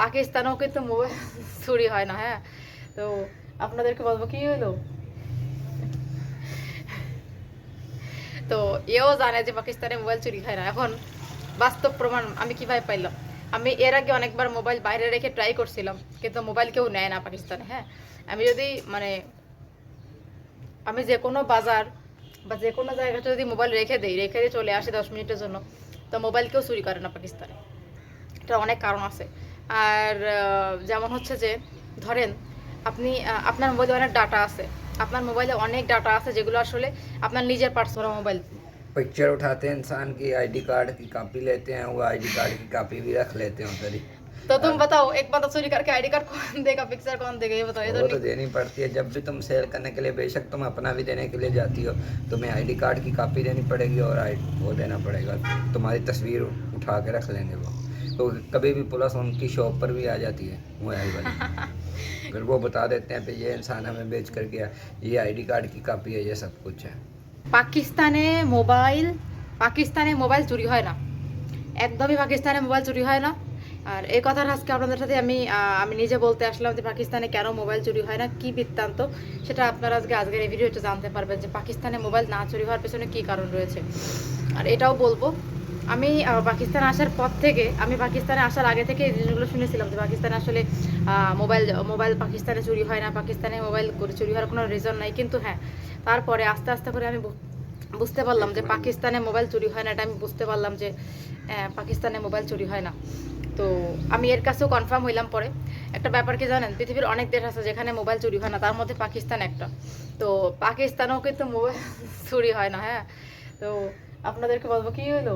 পাকিস্তানেও কিন্তু মোবাইল চুরি হয় না হ্যাঁ? তো আপনাদেরকে বলব, কি হলো তো এও জানে যে পাকিস্তানে মোবাইল চুরি হয় না। এখন বাস্তব প্রমাণ আমি কীভাবে পাইলাম? আমি এর আগে অনেকবার মোবাইল বাইরে রেখে ট্রাই করছিলাম, কিন্তু মোবাইল কেউ নেয় না পাকিস্তানে হ্যাঁ? আমি যদি মানে আমি যে কোনো বাজার বা যে কোনো জায়গাতে যদি মোবাইল রেখে দিই, রেখে দিয়ে চলে আসি দশ মিনিটের জন্য, তো মোবাইল কেউ চুরি করে না পাকিস্তানে। এটা অনেক কারণ আছে। আর আহ, যেমন হচ্ছে যে ধরেন আপনি আহ, আপনার মোবাইলে অনেক ডাটা আছে আপনার মোবাইলে অনেক ডাটা আছে যেগুলো আসলে আপনার নিজের পার্সোনাল মোবাইল पिक्चर उठाते हैं इंसान की आईडी कार्ड की कॉपी लेते हैं वो आईडी कार्ड की कॉपी भी रख लेते हैं उधर ही तो तुम बताओ एक बंदा चोरी करके आईडी कार्ड कौन देगा पिक्चर कौन देगा ये बताओ ये तो वो तो नहीं- देनी पड़ती है जब भी तुम सेल करने के लिए बेशक तुम अपना भी देने के लिए जाती हो तुम्हें आईडी कार्ड की कॉपी देनी पड़ेगी और आई वो देना पड़ेगा तुम्हारी तस्वीर उठा के रख लेंगे वो तो कभी भी पुलिस उनकी शॉप पर भी आ जाती है मोबाइल वाली अगर वो बता देते हैं कि ये इंसान हमें बेच कर गया ये आईडी कार्ड की कॉपी है ये सब कुछ है পাকিস্তানে মোবাইল পাকিস্তানে মোবাইল চুরি হয় না একদমই পাকিস্তানে মোবাইল চুরি হয় না আর এই কথাটা আজকে আপনাদের সাথে আমি আহ, আমি নিজে বলতে আসলাম যে পাকিস্তানে কেন মোবাইল চুরি হয় না কি বৃত্তান্ত সেটা আপনারা আজকে আজকের এই ভিডিওতে জানতে পারবেন যে পাকিস্তানে মোবাইল না চুরি হওয়ার পেছনে কি কারণ রয়েছে আর এটাও বলবো আমি পাকিস্তান আসার পর থেকে, আমি পাকিস্তানে আসার আগে থেকে এই জিনিসগুলো শুনেছিলাম যে পাকিস্তানে আসলে মোবাইল মোবাইল পাকিস্তানে চুরি হয় না, পাকিস্তানে মোবাইল করে চুরি হওয়ার কোনো রিজন নাই। কিন্তু হ্যাঁ তারপরে আস্তে আস্তে করে আমি বুঝতে পারলাম যে পাকিস্তানে মোবাইল চুরি হয় না এটা আমি বুঝতে পারলাম যে পাকিস্তানে মোবাইল চুরি হয় না। তো আমি এর কাছেও কনফার্ম হইলাম পরে। একটা ব্যাপার কি জানেন, পৃথিবীর অনেক দেশ আছে যেখানে মোবাইল চুরি হয় না, তার মধ্যে পাকিস্তান একটা। তো পাকিস্তানেও কিন্তু মোবাইল চুরি হয় না হ্যাঁ? তো আপনাদেরকে বলব, কি হলো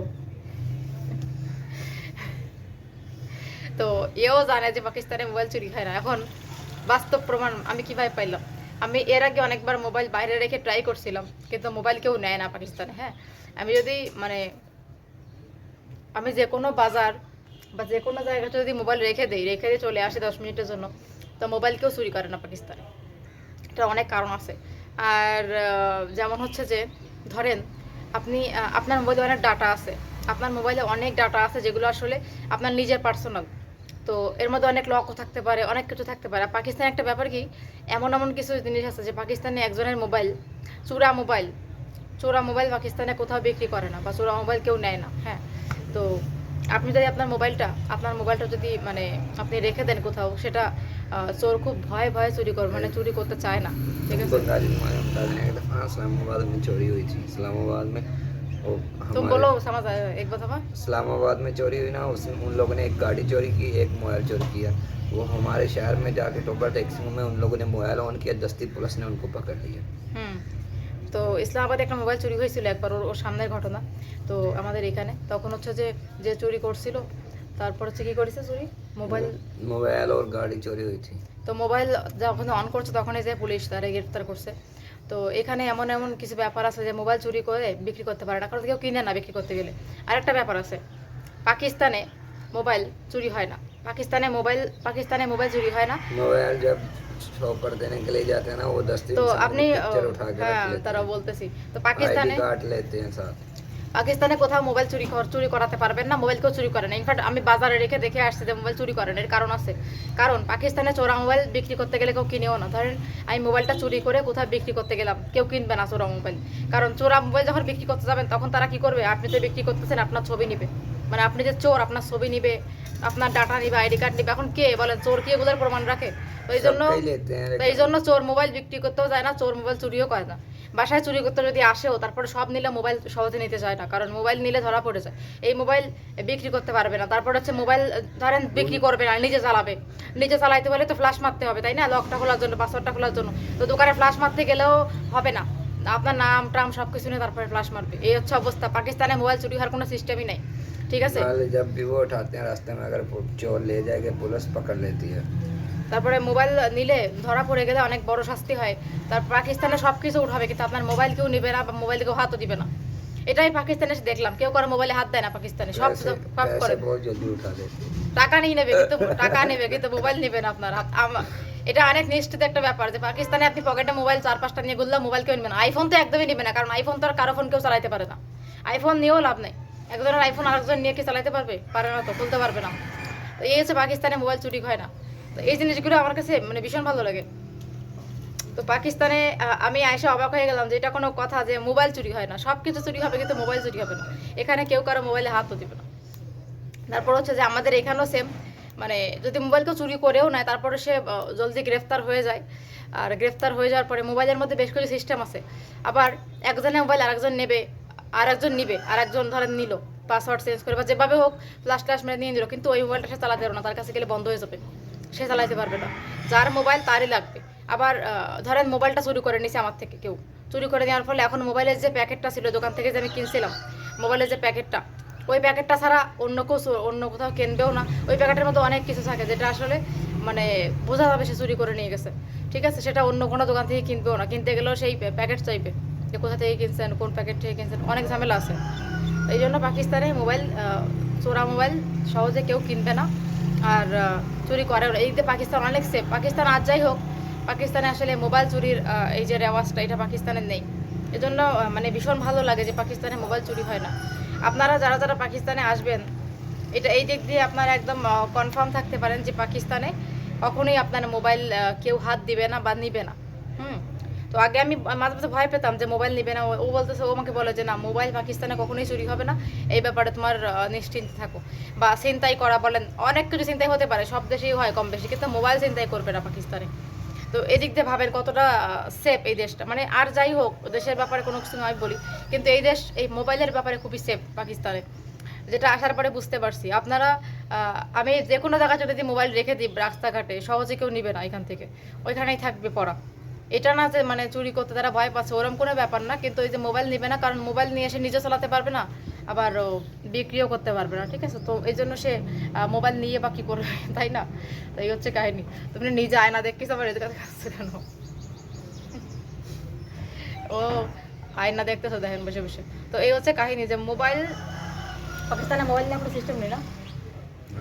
তো এও জানে যে পাকিস্তানে মোবাইল চুরি হয় না। এখন বাস্তব প্রমাণ আমি কীভাবে পাইলাম? আমি এর আগে অনেকবার মোবাইল বাইরে রেখে ট্রাই করছিলাম, কিন্তু মোবাইল কেউ নেয় না পাকিস্তানে হ্যাঁ? আমি যদি মানে আমি যে কোনো বাজার বা যে কোনো জায়গাতে যদি মোবাইল রেখে দিই, রেখে দিয়ে চলে আসি দশ মিনিটের জন্য, তো মোবাইল কেউ চুরি করে না পাকিস্তানে। এটা অনেক কারণ আছে। আর যেমন হচ্ছে যে, ধরেন, আপনি আপনার মোবাইলে অনেক ডাটা আছে। আপনার মোবাইলে অনেক ডাটা আছে যেগুলো আসলে আপনার নিজের পার্সোনাল তো এর মধ্যে অনেক লকও থাকতে পারে, অনেক কিছু থাকতে পারে। পাকিস্তানে একটা ব্যাপার কি, এমন এমন কিছু জিনিস আছে যে পাকিস্তানে একজনের মোবাইল, চোরা মোবাইল চোরা মোবাইল পাকিস্তানে কোথাও বিক্রি করে না বা চোরা মোবাইল কেউ নেয় না হ্যাঁ? তো আপনি যদি আপনার মোবাইলটা আপনার মোবাইলটা যদি মানে আপনি রেখে দেন কোথাও, সেটা চোর খুব ভয়ে ভয়ে চুরি করে মানে চুরি করতে চায় না, ঠিক আছে? ইসলামাবাদ মে চুরি হয়েছে, ইসলামাবাদ মে इस्लामाबाद में चोरी हुई थी इस्लामाबाद में वो तुम हमारे- बोलो समझ आया एक बार दफा इस्लामाबाद में चोरी हुई ना उसमें उन लोगों ने एक गाड़ी चोरी की एक मोबाइल चोरी किया वो हमारे शहर में जाके टोपर टैक्सी में उन लोगों ने मोबाइल ऑन किया दस्ती पुलिस ने उनको पकड़ लिया হুম তো ইসলামাবাদে একটা মোবাইল চুরি হয়েছিল একবার ওর ওর সামনের ঘটনা তো আমাদের এখানে তখন হচ্ছে যে যে চুরি করছিল তারপর হচ্ছে কি করেছে চুরি মোবাইল मोबाइल और गाड़ी चोरी हुई थी তো মোবাইল যখন অন করছে তখনই যে পুলিশ তারা গ্রেফতার করছে তো এখানে এমন এমন কিছু ব্যাপার আছে যে মোবাইল চুরি করে বিক্রি করতে পারে না কারণ কেউ কিনে না বিক্রি করতে গেলে আরেকটা ব্যাপার আছে পাকিস্তানে মোবাইল চুরি হয় না পাকিস্তানে মোবাইল পাকিস্তানে মোবাইল চুরি হয় না मोबाइल जब शॉप पर देने के लिए जाते हैं ना वो दस्ती তো इंसान আপনি की पिक्चर उठा के হ্যাঁ रख लेते তারা हैं বলতেছি তো आईडी পাকিস্তানে कार्ड लेते हैं साथ পাকিস্তানে কোথাও মোবাইল চুরি চুরি করাতে পারবেন না, মোবাইল কেউ চুরি করে না। ইনফ্যাক্ট আমি বাজারে রেখে দেখে আসছি যে মোবাইল চুরি করেন এর কারণ আছে। কারণ পাকিস্তানে চোরা মোবাইল বিক্রি করতে গেলে কেউ কিনেও না। ধরেন, আমি মোবাইলটা চুরি করে কোথাও বিক্রি করতে গেলাম, কেউ কিনবে না চোরা মোবাইল। কারণ চোরা মোবাইল যখন বিক্রি করতে যাবেন, তখন তারা কি করবে? আপনি তো বিক্রি করতেছেন, আপনার ছবি নিবে। মানে আপনি যে চোর আপনার ছবি নিবে আপনার ডাটা নিবে আইডি কার্ড নিবে এখন কে বলেন চোর কি এগুলোর প্রমাণ রাখে? ওই জন্য এই জন্য চোর মোবাইল বিক্রি করতেও যায় না চোর মোবাইল চুরিও করে না। বাসায় চুরি করতে যদি আসেও তারপরে সব নিলে মোবাইল সহজে নিতে চায় না কারণ মোবাইল নিলে ধরা পড়ে যায়। এই মোবাইল বিক্রি করতে পারবে না তারপর হচ্ছে মোবাইল ধরেন বিক্রি করবে না নিজে চালাবে। নিজে চালাইতে পারলে তো ফ্ল্যাশ মারতে হবে তাই না? লকটা খোলার জন্য পাসওয়ার্ডটা খোলার জন্য। তো দোকানে ফ্ল্যাশ মারতে গেলেও হবে না। আপনার নাম টাম সব কিছু নিয়ে তারপরে ফ্ল্যাশ মারবে। এই হচ্ছে অবস্থা। পাকিস্তানে মোবাইল চুরি হওয়ার কোনো সিস্টেমই নাই। ঠিক আছে मोबाइल जब भी वो उठाते हैं रास्ते में अगर पु- चोर ले जाएगा पुलिस पकड़ लेती है তারপরে মোবাইল নিলে ধরা পড়ে গেলে অনেক বড় শাস্তি হয় তারপর পাকিস্তানে সব কিছু উঠাবে কিন্তু আপনার মোবাইল কেউ নেবে না বা মোবাইল কেউ হাতও দিবে না এটাই পাকিস্তানে এসে দেখলাম কেউ করে মোবাইলে হাত দেয় না পাকিস্তানে সব पैसे সব সব করে पैसे बहुत जल्दी उठा लेते हैं টাকা নিয়ে নেবে কিন্তু টাকা নেবে কিন্তু মোবাইল নেবে না আপনার হাত- আম- এটা অনেক নিশ্চিত একটা ব্যাপার যে পাকিস্তানে আপনি পকেটে মোবাইল চার পাঁচটা নিয়ে ঘুরলে মোবাইল কেউ নেবে না আইফোন তো একদমই নেবে না কারণ আইফোন তো আর কারো ফোন কেউ চালাতে পারে না আইফোন নিয়েও লাভ নেই একজনের আইফোন আরেকজন নিয়ে কি চালাতে পারবে? পারে না তো খুলতে পারবে না। তো এই হচ্ছে পাকিস্তানে মোবাইল চুরি হয় না। তো এই জিনিসগুলো আমার কাছে মানে ভীষণ ভালো লাগে। তো পাকিস্তানে আমি আয়সা অবাক হয়ে গেলাম যে এটা কোনো কথা যে মোবাইল চুরি হয় না। সব কিছু চুরি হবে কিন্তু মোবাইল চুরি হবে না। এখানে কেউ কারও মোবাইলে হাতও দিবে না। তারপর হচ্ছে যে আমাদের এখানেও সেম মানে যদি মোবাইল কেউ চুরি করেও নেয়, তারপরে সে জলদি গ্রেফতার হয়ে যায়। আর গ্রেফতার হয়ে যাওয়ার পরে মোবাইলের মধ্যে বেশ কিছু সিস্টেম আছে। আবার একজনের মোবাইল আরেকজন নেবে। আর একজন নিবে আর একজন ধরেন নিল পাসওয়ার্ড চেঞ্জ করে বা যেভাবে হোক ফ্লাশ ট্লাশ মেরে নিয়ে নিল, কিন্তু ওই মোবাইলটা সে চালাতে পারবে না, তার কাছে গেলে বন্ধ হয়ে যাবে, সে চালাইতে পারবে না। যার মোবাইল তারই লাগবে। আবার ধরেন মোবাইলটা চুরি করে নিছে আমার থেকে কেউ, চুরি করে নেওয়ার ফলে এখন মোবাইলের যে প্যাকেটটা ছিল, দোকান থেকে যে আমি কিনছিলাম মোবাইলের যে প্যাকেটটা, ওই প্যাকেটটা ছাড়া অন্য কেউ অন্য কোথাও কিনবেও না। ওই প্যাকেটের মধ্যে অনেক কিছু থাকে, যেটা আসলে মানে বোঝা যাবে সে চুরি করে নিয়ে গেছে। ঠিক আছে, সেটা অন্য কোনো দোকান থেকে কিনবেও না, কিনতে গেলেও সেই প্যাকেট চাইবে। যে কোথা থেকে কিনছেন, কোন প্যাকেট থেকে কিনছেন, অনেক ঝামেলা আছে। এই জন্য পাকিস্তানে মোবাইল চোরা মোবাইল সহজে কেউ কিনবে না। আর চুরি করে এই যে পাকিস্তান অনেক সেফ পাকিস্তান আর যাই হোক, পাকিস্তানে আসলে মোবাইল চুরির এই যে রেওয়াজটা, এটা পাকিস্তানের নেই। এজন্য মানে ভীষণ ভালো লাগে যে পাকিস্তানে মোবাইল চুরি হয় না। আপনারা যারা যারা পাকিস্তানে আসবেন, এটা এই দিক দিয়ে আপনারা একদম কনফার্ম থাকতে পারেন যে পাকিস্তানে কখনোই আপনার মোবাইল কেউ হাত দিবে না বা নিবে না। হুম। তো আগে আমি মাঝে মাঝে ভয় পেতাম যে মোবাইল নিবে না, ও- বলতেছে, ও আমাকে বলে যে না, মোবাইল পাকিস্তানে কখনোই চুরি হবে না, এই ব্যাপারে তোমার নিশ্চিন্ত থাকো। বা চিন্তাই করা বলেন, অনেক কিছু চিন্তাই হতে পারে, সব দেশেই হয় কম বেশি, কিন্তু মোবাইল চিন্তাই করবে না পাকিস্তানে। তো এদিক দিয়ে ভাবেন কতটা সেফ এই দেশটা। মানে আর যাই হোক, দেশের ব্যাপারে কোনো কিছু নয় বলি, কিন্তু এই দেশ, এই মোবাইলের ব্যাপারে খুবই সেফ পাকিস্তানে। যেটা আসার পরে বুঝতে পারছি। আপনারা আমি যে কোনো জায়গায় যদি মোবাইল রেখে দিই, রাস্তাঘাটে, সহজে কেউ নিবে না এখান থেকে। ওইখানেই থাকবে পড়া। এটা না যে মানে চুরি করতে তারা ভয় পাচ্ছে, ওরম কোনো ব্যাপার না। কিন্তু ওই যে মোবাইল নেবে না, কারণ মোবাইল নিয়ে এসে নিজে চালাতে পারবে না, আবার বিক্রিও করতে পারবে না, ঠিক আছে? তো এই জন্য সে মোবাইল নিয়ে বা কী করবে, তাই না? তো এই হচ্ছে কাহিনি। তুমি নিজে আয়না দেখিস, আবার এদের কাছে খাচ্ছে কেন? ও, আয়না দেখতেছো, দেখেন বসে বসে। তো এই হচ্ছে কাহিনী যে মোবাইল, পাকিস্তানে মোবাইল নিয়ে কোনো সিস্টেম নেই না?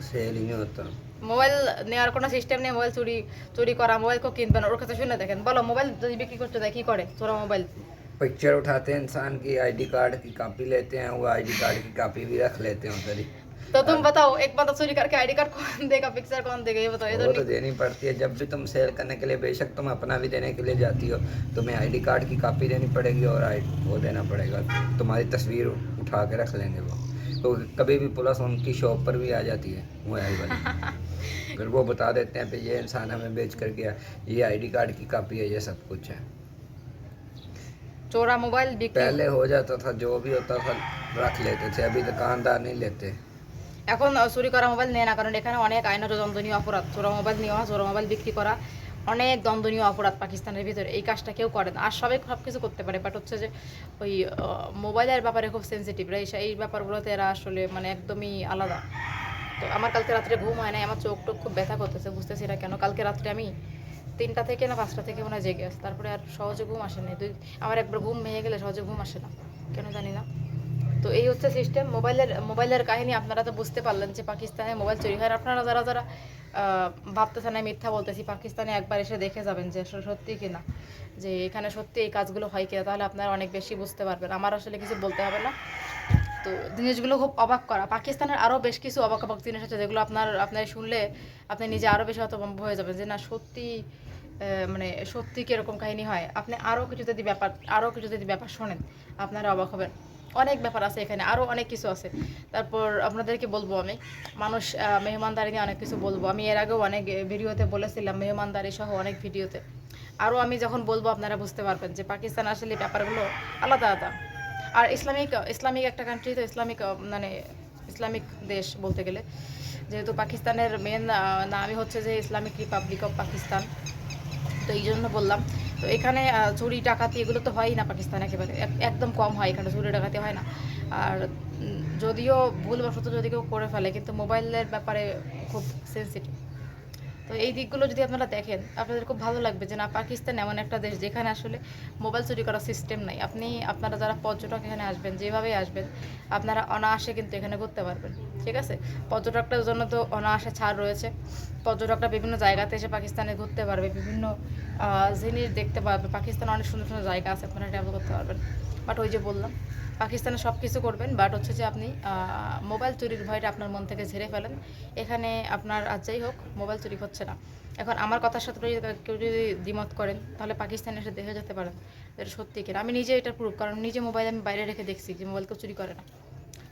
সে মোবাইল নেওয়ার কোনো সিস্টেম নেই মোবাইল চুরি চুরি করা মোবাইল কেউ কিনবে না ওর কাছে শুনে দেখেন বলো মোবাইল যদি বিক্রি করতে দেয় কি করে চোরা মোবাইল पिक्चर उठाते हैं इंसान की आईडी कार्ड की कॉपी लेते हैं वो आईडी कार्ड की कॉपी भी रख लेते हैं उधर ही तो तुम बताओ एक बंदा चोरी करके आईडी कार्ड कौन देगा पिक्चर कौन देगा ये बताओ ये तो वो तो नहीं- देनी पड़ती है जब भी तुम सेल करने के लिए बेशक तुम अपना भी देने के लिए जाती हो तुम्हें आईडी कार्ड की कॉपी देनी पड़ेगी और आई वो देना पड़ेगा तुम्हारी तस्वीर उठा के रख लेंगे वो तो कभी भी पुलिस उनकी शॉप पर भी आ जाती है मोबाइल वाली फिर वो बता देते हैं कि ये इंसान हमें बेच कर गया ये आईडी कार्ड की कॉपी है ये सब कुछ है चोरा मोबाइल बिक्री पहले हो जाता था जो भी होता था रख लेते थे अभी दुकानदार नहीं लेते এখন আহ, চুরি করা মোবাইল নেয় না কারণ এখানে অনেক আইনত দণ্ডনীয় অপরাধ চোরা মোবাইল নেওয়া চোরা মোবাইল বিক্রি করা অনেক দণ্ডনীয় অপরাধ পাকিস্তানের ভিতরে এই কাজটা কেউ করে না আর সবাই সব কিছু করতে পারে বাট হচ্ছে যে ওই আহ, মোবাইলের ব্যাপারে খুব সেন্সিটিভ এই এই ব্যাপারগুলোতে এরা আসলে মানে একদমই আলাদা তো আমার কালকে রাত্রে ঘুম হয় নাই, আমার চোখ টোক খুব ব্যথা করতেছে, বুঝতেছি না কেন। কালকে রাত্রে আমি তিনটা থেকে না পাঁচটা থেকে মনে হয় জেগে আসে তারপরে আর সহজে ঘুম আসে না দুই আমার একবার ঘুম ভেঙে গেলে সহজে ঘুম আসে না, কেন জানি না। তো এই হচ্ছে সিস্টেম মোবাইলের মোবাইলের কাহিনী আপনারা তো বুঝতে পারলেন যে পাকিস্তানে মোবাইল চুরি হয়। আপনারা যারা যারা ভাবতেছেন আমি মিথ্যা বলতেছি, পাকিস্তানে একবার এসে দেখে যাবেন যে আসলে সত্যি কিনা, যে এখানে সত্যি এই কাজগুলো হয় কিনা, তাহলে আপনারা অনেক বেশি বুঝতে পারবেন। আমার আসলে কিছু বলতে হবে না। তো জিনিসগুলো খুব অবাক করা। পাকিস্তানের আরও বেশ কিছু অবাক অবাক জিনিস আছে যেগুলো আপনার আপনার শুনলে আপনি নিজে আরও বেশি হতভম্ব হয়ে যাবেন যে না, সত্যি মানে সত্যি কীরকম কাহিনী হয়। আপনি আরও কিছু যদি ব্যাপার আরও কিছু যদি ব্যাপার শোনেন, আপনারা অবাক হবেন। অনেক ব্যাপার আছে এখানে আরও অনেক কিছু আছে। তারপর আপনাদেরকে বলব আমি, মানুষ মেহমানদারি নিয়ে অনেক কিছু বলব। আমি এর আগেও অনেক ভিডিওতে বলেছিলাম, মেহমানদারি সহ অনেক ভিডিওতে। আরও আমি যখন বলব, আপনারা বুঝতে পারবেন যে পাকিস্তান আসলে ব্যাপারগুলো আলাদা আলাদা। আর ইসলামিক ইসলামিক একটা কান্ট্রি তো ইসলামিক মানে ইসলামিক দেশ বলতে গেলে। যেহেতু পাকিস্তানের মেন নামই হচ্ছে যে ইসলামিক রিপাবলিক অফ পাকিস্তান। তো এই জন্য বললাম তো এখানে চুরি, ডাকাতি এগুলো তো হয়ই না পাকিস্তানে একেবারে। একদম কম হয় এখানে চুরি, ডাকাতি হয় না। আর যদিও ভুলবশত যদি কেউ করে ফেলে, কিন্তু মোবাইলের ব্যাপারে খুব সেন্সিটিভ তো এই দিকগুলো যদি আপনারা দেখেন, আপনাদের খুব ভালো লাগবে যে না, পাকিস্তান এমন একটা দেশ যেখানে আসলে মোবাইল চুরি করার সিস্টেম নাই। আপনি, আপনারা যারা পর্যটক এখানে আসবেন যেভাবে আসবেন, আপনারা অনায়াসে কিন্তু এখানে ঘুরতে পারবেন, ঠিক আছে? পর্যটকদের জন্য তো অনায়াসে ছাড় রয়েছে। পর্যটকরা বিভিন্ন জায়গাতে এসে পাকিস্তানে ঘুরতে পারবে, বিভিন্ন জিনিস দেখতে পারবে। পাকিস্তানে অনেক সুন্দর সুন্দর জায়গা আছে আপনারা ট্রাভেল করতে পারবেন। বাট ওই যে বললাম, পাকিস্তানে সব কিছু করবেন বাট হচ্ছে যে আপনি মোবাইল চুরির ভয়টা আপনার মন থেকে ঝেড়ে ফেলেন। এখানে আপনার আর যাই হোক, মোবাইল চুরি হচ্ছে না। এখন আমার কথার সাথে যদি কেউ যদি দ্বিমত করেন, তাহলে পাকিস্তানে এসে দেখে যেতে পারেন এটা সত্যি কিনা? আমি নিজে এটা প্রুভ কারণ নিজে মোবাইল আমি বাইরে রেখে দেখছি যে মোবাইল কেউ চুরি করে না।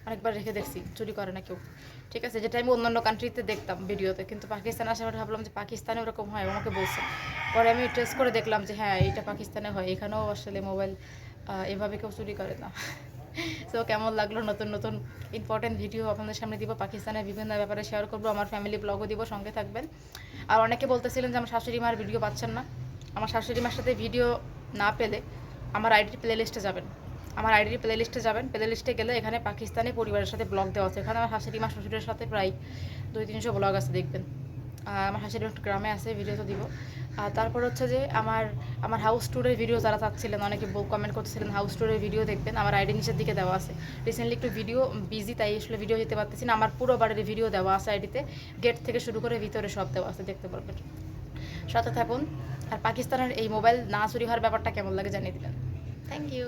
অনেকবার রেখে দেখছি, চুরি করে না কেউ। ঠিক আছে, যেটা আমি অন্যান্য কান্ট্রিতে দেখতাম ভিডিওতে কিন্তু পাকিস্তানে আসার পরে ভাবলাম যে পাকিস্তানে ওরকম হয় আমাকে বলছে। পরে আমি টেস্ট করে দেখলাম যে হ্যাঁ এটা পাকিস্তানে হয়। এখানেও আসলে মোবাইল এভাবে কেউ চুরি করে না। তো কেমন লাগল নতুন নতুন ইম্পর্টেন্ট ভিডিও আপনাদের সামনে দিব, পাকিস্তানের বিভিন্ন ব্যাপারে শেয়ার করব, আমার ফ্যামিলি ব্লগও দিব, সঙ্গে থাকবেন। আর অনেকে বলতেছিলেন যে, আমার শাশুড়ি মার ভিডিও পাচ্ছেন না। আমার শাশুড়ি মার সাথে ভিডিও না পেলে আমার আইডির প্লে লিস্টে যাবেন। আমার আইডির প্লে লিস্টে যাবেন প্লে লিস্টে গেলে এখানে পাকিস্তানি পরিবারের সাথে ব্লগ দেওয়া আছে। এখানে আমার শাশুড়ি মা শ্বশুরের সাথে প্রায় দুই, তিনশো ব্লগ আছে, দেখবেন। আমার হাসির একটু গ্রামে আছে ভিডিও তো দিব। আর তারপর হচ্ছে যে আমার আমার হাউস ট্যুরের ভিডিও যারা চাচ্ছিলেন, অনেকে কমেন্ট করতেছিলেন হাউস ট্যুরের ভিডিও দেখবেন। আমার আইডি নিচের দিকে দেওয়া আছে। রিসেন্টলি একটু ভিডিও বিজি তাই আসলে ভিডিও দিতে পারতেছি না। আমার পুরো বাড়ির ভিডিও দেওয়া আছে আইডিতে গেট থেকে শুরু করে ভিতরে সব দেওয়া আছে, দেখতে পারবেন। সাথে থাকুন। আর পাকিস্তানের এই মোবাইল না চুরি হওয়ার ব্যাপারটা কেমন লাগে জানিয়ে দিলেন থ্যাংক ইউ